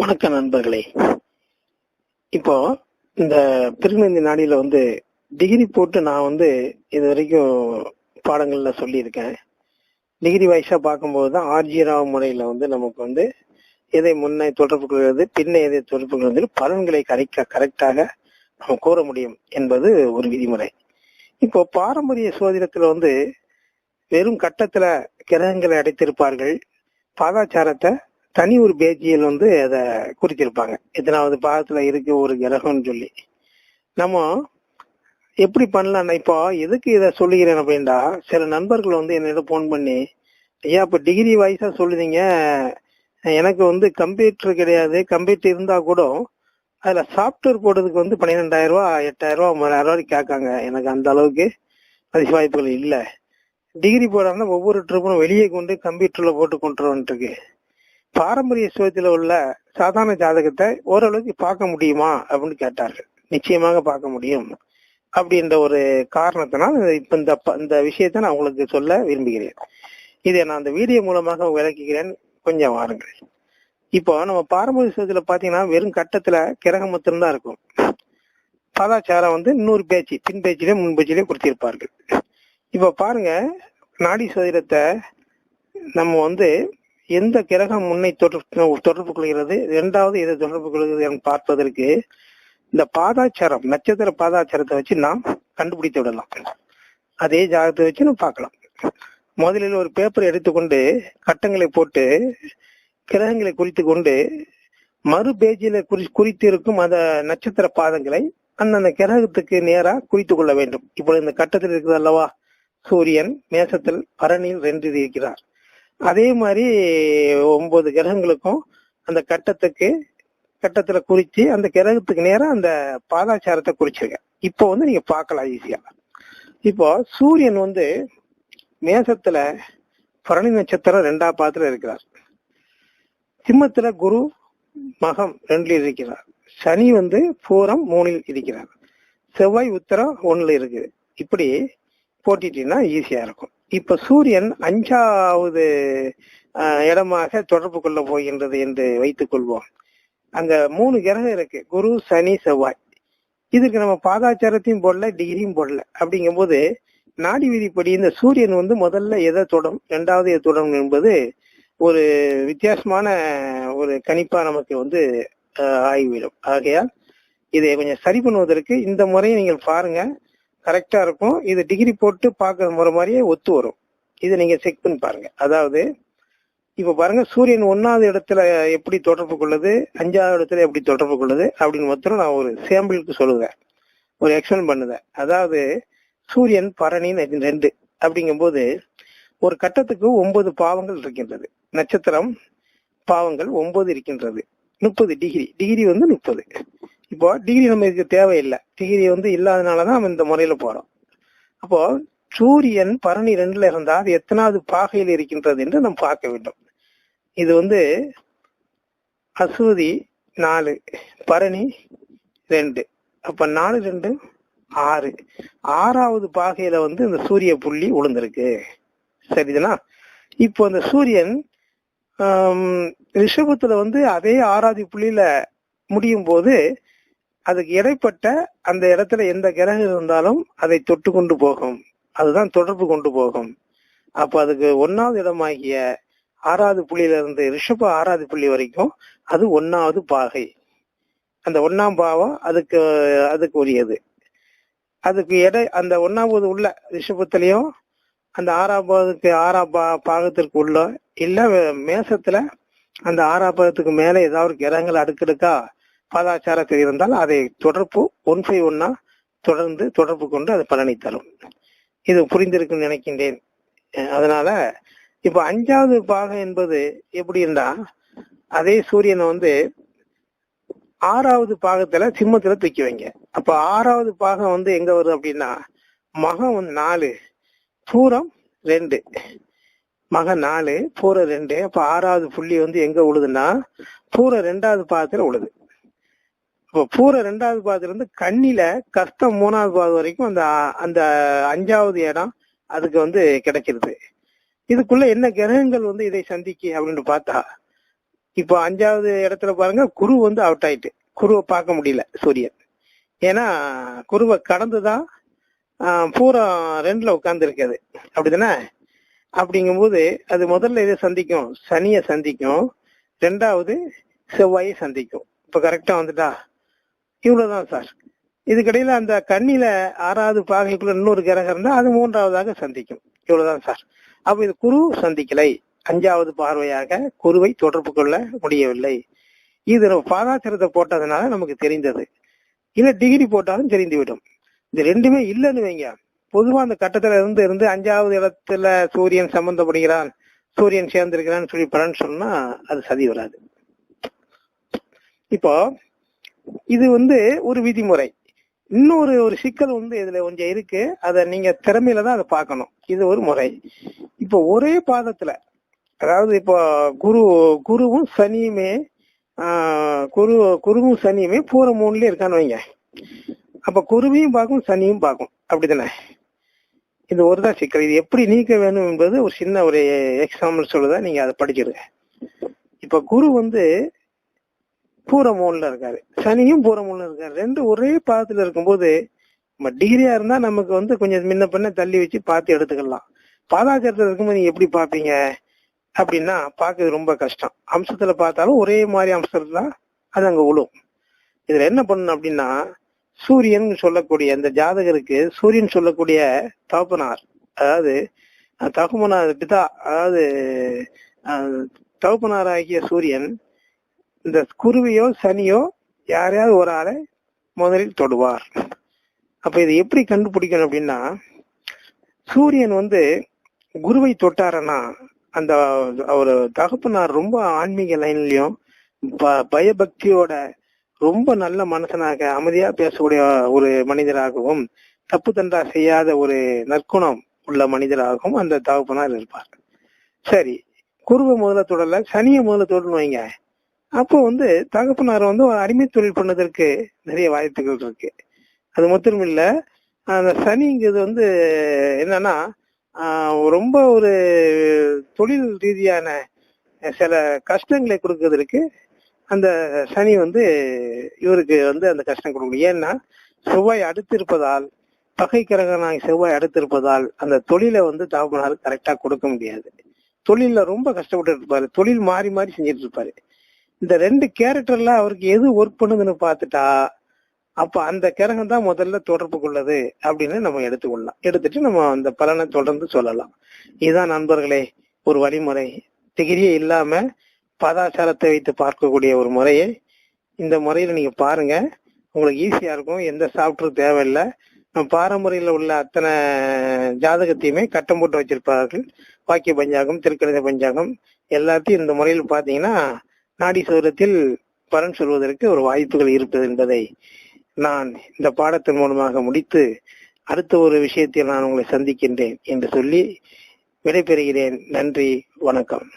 வணக்கம் நண்பர்களே. இப்போ இந்த திருநந்தி நாடியில வந்து டிகிரி போட்டு நான் வந்து இது வரைக்கும் பாடங்கள்ல சொல்லியிருக்கேன். டிகிரி வைஸா பார்க்கும்போது தான் ஆர்ஜி ராவ் முறையில வந்து நமக்கு வந்து எதை முன்னே தொடர்பு கொள்வது பின்ன எதை தொடர்பு கொள்வது பலன்களை கரெக்டா கரெக்டாக நம்ம கூற முடியும் என்பது ஒரு விதிமுறை. இப்போ பாரம்பரிய சோதிடத்துல வந்து வெறும் கட்டத்துல கிரகங்களை அடைத்திருப்பார்கள். பாதாச்சாரத்தை தனி ஒரு பேஜியில் வந்து அதை குறிச்சிருப்பாங்க. எத்தனாவது பாகத்துல இருக்கு ஒரு கிரகம்னு சொல்லி. நம்ம எப்படி பண்ணலாம் இப்போ எதுக்கு இதை சொல்லுகிறேன் அப்படின்னா சில நண்பர்கள் வந்து என்னிடம் ஃபோன் பண்ணி ஐயா இப்போ டிகிரி வைஸா சொல்லுதீங்க. எனக்கு வந்து கம்ப்யூட்டர் கிடையாது. கம்ப்யூட்டர் இருந்தா கூட அதுல சாஃப்ட்வேர் போடுறதுக்கு வந்து பன்னிரெண்டாயிரம் ரூபா எட்டாயிரம் ரூபா ஒன்பதாயிரம் ரூபாய் கேட்காங்க. எனக்கு அந்த அளவுக்கு அதிக வாய்ப்புகள் இல்லை. டிகிரி போடாம ஒவ்வொரு ட்ரிப்பும் வெளியே கொண்டு கம்ப்யூட்டர்ல போட்டு கொண்டு வந்துட்டு இருக்கு. பாரம்பரிய சுவத்துல உள்ள சாதாரண ஜாதகத்தை ஓரளவுக்கு பார்க்க முடியுமா அப்படின்னு கேட்டார்கள். நிச்சயமாக பார்க்க முடியும். அப்படின்ற ஒரு காரணத்தினால் இப்ப இந்த ப- இந்த விஷயத்தை நான் உங்களுக்கு சொல்ல விரும்புகிறேன். இதை நான் அந்த வீடியோ மூலமாக விளக்குகிறேன். கொஞ்சம் வாருங்கள். இப்போ நம்ம பாரம்பரிய சுவத்துல பாத்தீங்கன்னா வெறும் கட்டத்துல கிரகம் மட்டும்தான் இருக்கும். பாதாச்சாரம் வந்து இன்னொரு பேச்சு பின் பேச்சிலே முன் பேச்சிலே கொடுத்திருப்பார்கள். இப்ப பாருங்க நாடி சோதிடத்தை நம்ம வந்து எந்த கிரகம் முன்னை தொடர்பு தொடர்பு கொள்கிறது? இரண்டாவது எதை தொடர்பு கொள்கிறது என்று பார்ப்பதற்கு இந்த பாதாச்சாரம் நட்சத்திர பாதாச்சாரத்தை வச்சு நாம் கண்டுபிடித்து விடலாம். அதே ஜாதகத்தை வச்சு நம்ம பார்க்கலாம். முதலில் ஒரு பேப்பர் எடுத்துக்கொண்டு கட்டங்களை போட்டு கிரகங்களை குறித்து கொண்டு மறு பேஜில குறி குறித்திருக்கும் அந்த நட்சத்திர பாதங்களை அந்தந்த கிரகத்துக்கு நேரா குறித்து கொள்ள வேண்டும். இப்பொழுது இந்த கட்டத்தில் இருக்குது அல்லவா? சூரியன் மேசத்தில் பரணியில் ரெண்டு இருக்கிறார். அதே மாதிரி ஒன்பது கிரகங்களுக்கும் அந்த கட்டத்துக்கு கட்டத்துல குறிச்சு அந்த கிரகத்துக்கு நேரம் அந்த பாதாச்சாரத்தை குறிச்சிருங்க இப்போ வந்து நீங்க பார்க்கலாம் ஈஸியா இப்போ சூரியன் வந்து மேசத்துல பரணி நட்சத்திரம் ரெண்டாம் பாதத்துல இருக்கிறார். சிம்மத்துல குரு மகம் ரெண்டுல இருக்கிறார். சனி வந்து பூரம் மூணில் இருக்கிறார். செவ்வாய் உத்தரம் ஒண்ணுல இருக்குது. இப்படி போட்டிட்டீங்கன்னா ஈஸியா இருக்கும். இப்ப சூரியன் அஞ்சாவது ஆஹ், இடமாக தொடர்பு கொள்ள போகின்றது என்று வைத்துக் கொள்வோம். அங்க மூணு கிரகம் இருக்கு. குரு சனி செவ்வாய். இதுக்கு நம்ம பாதாச்சாரத்தையும் போடல டிகிரியும் போடல. அப்படிங்கும்போது நாடி விதிப்படி இந்த சூரியன் வந்து முதல்ல எதை தொடரும் இரண்டாவது எதை தொடரும் என்பது ஒரு வித்தியாசமான ஒரு கணிப்பா நமக்கு வந்து ஆஹ், ஆகிவிடும். ஆகையால் இதை கொஞ்சம் சரி பண்ணுவதற்கு இந்த முறையை நீங்கள் பாருங்க. கரெக்டா இருக்கும். இது டிகிரி போட்டு பார்க்குற முறை மாதிரியே ஒத்து வரும். இதை நீங்க செக் பண்ணி பாருங்க. அதாவது இப்ப பாருங்க சூரியன் ஒன்னாவது இடத்துல எப்படி தொடர்பு கொள்ளுது? அஞ்சாவது இடத்துல எப்படி தொடர்பு கொள்ளுது? அப்படின்னு மொத்தம் நான் ஒரு சாம்பிளுக்கு சொல்லுவேன். ஒரு எக்ஸ்பிளைன் பண்ணுவேன். அதாவது சூரியன் பரணி நெ- ரெண்டு அப்படிங்கும்போது ஒரு கட்டத்துக்கு ஒன்பது பாவங்கள் இருக்கின்றது. நட்சத்திரம் பாவங்கள் ஒன்பது இருக்கின்றது. முப்பது டிகிரி டிகிரி வந்து முப்பது. இப்போ டிகிரி நம்மளுக்கு தேவையில்லை. டிகிரி வந்து இல்லாதனாலதான் நம்ம இந்த முறையில போறோம். அப்போ சூரியன் பரணி ரெண்டுல இருந்தா அது எத்தனாவது பாகையில் இருக்கின்றது என்று நாம் பார்க்க வேண்டும். இது வந்து அசுவதி நாலு பரணி ரெண்டு. அப்ப நாலு ரெண்டு ஆறு. ஆறாவது பாகையில வந்து இந்த சூரிய புள்ளி உளுந்திருக்கு. சரிதானா? இப்போ அந்த சூரியன் ரிஷபத்துல வந்து அதே ஆறாவது புள்ளியில முடியும் போது அதுக்கு இடைப்பட்ட அந்த இடத்துல எந்த கிரகம் இருந்தாலும் அதை தொட்டு கொண்டு போகும். அதுதான் தொடர்பு கொண்டு போகும். அப்ப அதுக்கு ஒன்னாவது இடமாகிய ஆறாவது புள்ளியில இருந்து ரிஷப ஆறாவது புள்ளி வரைக்கும் அது ஒன்னாவது பாகை. அந்த ஒன்னாம் பாவம் அதுக்கு அதுக்கு உரியது. அதுக்கு எடை அந்த ஒன்னாவது உள்ள ரிஷபத்திலையும் அந்த ஆறாம் பாகத்துக்கு ஆறாம் பா பாகத்திற்கு உள்ள இல்ல மேசத்துல அந்த ஆறாம் பாகத்துக்கு மேல ஏதாவது ஒரு கிரகங்கள் அடுக்கடுக்கா பாதாச்சாரத்தில் இருந்தால் அதை தொடர்பு ஒன் பை ஒன்னா தொடர்ந்து தொடர்பு கொண்டு அது பலனை தரும். இது புரிந்திருக்கும் நினைக்கின்றேன். அதனால இப்ப அஞ்சாவது பாகம் என்பது எப்படி இருந்தா அதே சூரியனை வந்து ஆறாவது பாகத்துல சிம்மத்துல தூக்கி வைங்க. அப்ப ஆறாவது பாகம் வந்து எங்க வருது அப்படின்னா மகம் வந்து நாலு பூரம் ரெண்டு. மக நாலு பூர ரெண்டு. அப்ப ஆறாவது புள்ளி வந்து எங்க உழுதுன்னா பூர ரெண்டாவது பாகத்துல உழுது. இப்போ பூர ரெண்டாவது பாகத்துல இருந்து கண்ணில கஷ்டம் மூணாவது பாகம் வரைக்கும் அந்த அந்த அஞ்சாவது இடம் அதுக்கு வந்து கிடைச்சிருது இதுக்குள்ள என்ன கிரகங்கள் வந்து இதை சந்திக்கு அப்படின்னு பார்த்தா இப்போ அஞ்சாவது இடத்துல பாருங்க குரு வந்து அவுட் ஆயிட்டு. குருவை பார்க்க முடியல சூரியன். ஏன்னா குருவை கடந்துதான் ஆஹ், ரெண்டுல உட்கார்ந்து இருக்குது அப்படிதானே? அப்படிங்கும்போது அது முதல்ல இதை சந்திக்கும்? சனியை சந்திக்கும். ரெண்டாவது செவ்வாயை சந்திக்கும். இப்ப கரெக்டா வந்துட்டா? இவ்வளவுதான் சார். இதுக்கிடையில அந்த கண்ணில ஆறாவது பாகைக்குள்ள இன்னொரு கிரகம் இருந்தா அது மூன்றாவதாக சந்திக்கும். இவ்வளவுதான் சார். அப்ப இது குரு சந்திக்கலை. அஞ்சாவது பார்வையாக குருவை தொடர்பு கொள்ள முடியவில்லை. இது நம்ம பாதாச்சரத்தை போட்டதுனால நமக்கு தெரிந்தது. இல்ல டிகிரி போட்டாலும் தெரிந்துவிடும் இது ரெண்டுமே இல்லைன்னு வைங்க. பொதுவா அந்த கட்டத்துல இருந்து இருந்து அஞ்சாவது இடத்துல சூரியன் சம்பந்தப்படுகிறான் சூரியன் சேர்ந்திருக்கிறான்னு சொல்லி பலன் சொன்னா அது சதி வராது. இப்போ இது வந்து ஒரு விதிமுறை. இன்னொரு ஒரு சிக்கல் வந்து இதுல கொஞ்சம் இருக்கு. அத நீங்க திறமையில தான் அதை பார்க்கணும். இது ஒரு முறை. இப்போ ஒரே பாதத்துல அதாவது இப்போ குரு குருவும் சனியுமே ஆஹ், குரு குருவும் சனியுமே பூர மூணுலயே இருக்கான்னு வைங்க. அப்ப குருவையும் பார்க்கும் சனியும் பார்க்கும். அப்படிதானே? இது ஒரு தான் சிக்கல். இது எப்படி நீக்க வேணும் என்பது ஒரு சின்ன ஒரு எக்ஸாம்பிள் சொல்லுதான் நீங்க அதை படிச்சிருங்க. இப்ப குரு வந்து பூரமோன்ல இருக்காரு. சனியும் பூரமோன்ல இருக்காரு. ரெண்டு ஒரே பாதத்துல இருக்கும்போது நம்ம டிகிரியா இருந்தா நமக்கு வந்து கொஞ்சம் முன்ன பின்ன தள்ளி வச்சு பார்த்து எடுத்துக்கலாம். பாதாச்சாரத்துல இருக்கும்போது நீங்க எப்படி பாப்பீங்க அப்படின்னா பார்க்கறது ரொம்ப கஷ்டம். அம்சத்துல பார்த்தாலும் ஒரே மாதிரி அம்சத்துல தான் அது அங்க விழும் இதுல என்ன பண்ணணும் அப்படின்னா சூரியன் சொல்லக்கூடிய அந்த ஜாதகருக்கு சூரியன் சொல்லக்கூடிய தகப்பனார் அதாவது தகுமனார் பிதா அதாவது அஹ், ஆகிய சூரியன் இந்த குருவியோ சனியோ யாரையாவது ஒரு ஆளை முதலில் தொடுவார். அப்ப இதை எப்படி கண்டுபிடிக்கணும் அப்படின்னா சூரியன் வந்து குருவை தொட்டாரன்னா அந்த அவர் தகப்பனார் ரொம்ப ஆன்மீக லைன்லயும் ப- பயபக்தியோட ரொம்ப நல்ல மனசனாக அமைதியா பேசக்கூடிய ஒரு மனிதராகவும் தப்பு தண்டா செய்யாத ஒரு நற்குணம் உள்ள மனிதராகவும் அந்த தகப்பனார் இருப்பார். சரி குருவை முதல்ல தொடல சனியை முதல்ல தொடர்னு வைங்க. அப்போ வந்து தகப்பனார் வந்து ஒரு அடிமை தொழில் பண்ணதற்கு நிறைய வாய்ப்புகள் இருக்கு. அது மட்டும் இல்ல அந்த சனிங்கிறது வந்து என்னன்னா ஆஹ் ரொம்ப ஒரு தொழில் ரீதியான சில கஷ்டங்களை கொடுக்கறதுக்கு அந்த சனி வந்து இவருக்கு வந்து அந்த கஷ்டம் கொடுக்கணும். ஏன்னா செவ்வாய் அடுத்திருப்பதால் பகை செவ்வாய் அடுத்திருப்பதால் அந்த தொழிலை வந்து தகப்பனார் கரெக்டா கொடுக்க முடியாது. தொழில ரொம்ப கஷ்டப்பட்டு இருப்பாரு. தொழில் மாறி மாறி செஞ்சுட்டு இருப்பாரு. இந்த ரெண்டு கேரக்டர்ல அவருக்கு எது ஒர்க் பண்ணுதுன்னு பார்த்துட்டா அப்ப அந்த கிரகம் தான் முதல்ல தொடர்பு கொள்ளது அப்படின்னு நம்ம எடுத்துக்கொள்ளலாம். எடுத்துட்டு நம்ம அந்த பலனை தொடர்ந்து சொல்லலாம். இதுதான் நண்பர்களே ஒரு வழிமுறை. டிகிரியே இல்லாம பதாச்சாரத்தை வைத்து பார்க்கக்கூடிய ஒரு முறையை. இந்த முறையில நீங்க பாருங்க. உங்களுக்கு ஈஸியா இருக்கும். எந்த சாஃப்ட்வேர் தேவையில்லை. நம்ம பாரம்பரியல உள்ள அத்தனை ஜாதகத்தையுமே கட்டம் போட்டு வச்சிருப்பார்கள். வாக்கிய பஞ்சாங்கம் திருக்கணித பஞ்சாங்கம் எல்லாத்தையும் இந்த முறையில் பாத்தீங்கன்னா நாடி சதுரத்தில் பலன் சொல்வதற்கு ஒரு வாய்ப்புகள் இருப்பது என்பதை நான் இந்த பாடத்தின் மூலமாக முடித்து அடுத்த ஒரு விஷயத்தில் நான் உங்களை சந்திக்கின்றேன் என்று சொல்லி விடைபெறுகிறேன். நன்றி வணக்கம்.